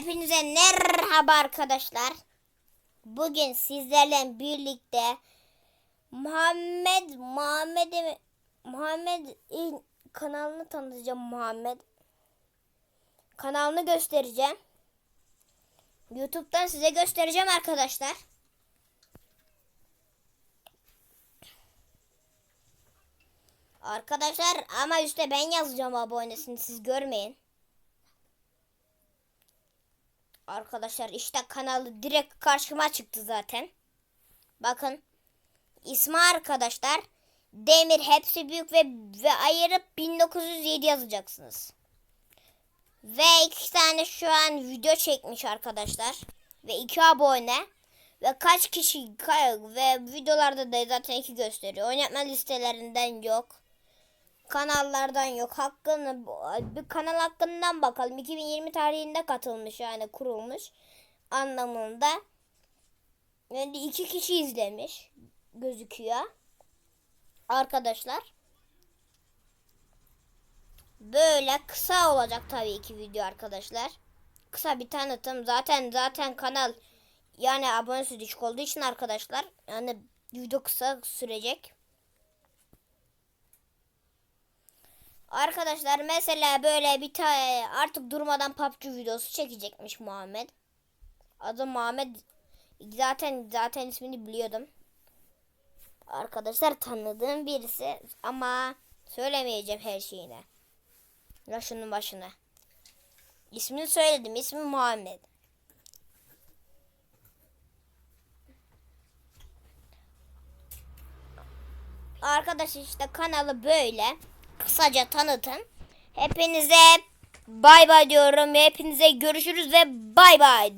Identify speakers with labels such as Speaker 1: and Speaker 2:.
Speaker 1: Hepinize merhaba arkadaşlar. Bugün sizlerle birlikte Muhammed Muhammed'i Muhammed'in kanalını tanıtacağım Muhammed. Kanalını göstereceğim. YouTube'dan size göstereceğim arkadaşlar. Arkadaşlar ama üstte ben yazacağım abonesini siz görmeyin. Arkadaşlar işte kanalı direkt karşıma çıktı zaten. Bakın. ismi arkadaşlar. Demir hepsi büyük ve, ve ayırıp 1907 yazacaksınız. Ve iki tane şu an video çekmiş arkadaşlar. Ve iki abone. Ve kaç kişi ve videolarda da zaten iki gösteriyor. Oynatma listelerinden yok. Kanallardan yok. Hakkını bir kanal hakkından bakalım. 2020 tarihinde katılmış yani kurulmuş anlamında. Yani iki kişi izlemiş gözüküyor. Arkadaşlar. Böyle kısa olacak tabii ki video arkadaşlar. Kısa bir tanıtım. Zaten zaten kanal yani abonesi düşük olduğu için arkadaşlar yani video kısa sürecek. Arkadaşlar mesela böyle bir tane artık durmadan PUBG videosu çekecekmiş Muhammed. Adı Muhammed. Zaten zaten ismini biliyordum. Arkadaşlar tanıdığım birisi ama söylemeyeceğim her şeyine. Yaşının başına. İsmini söyledim. İsmi Muhammed. Arkadaşlar işte kanalı böyle. Kısaca tanıtın. Hepinize bay bay diyorum. Hepinize görüşürüz ve bay bay.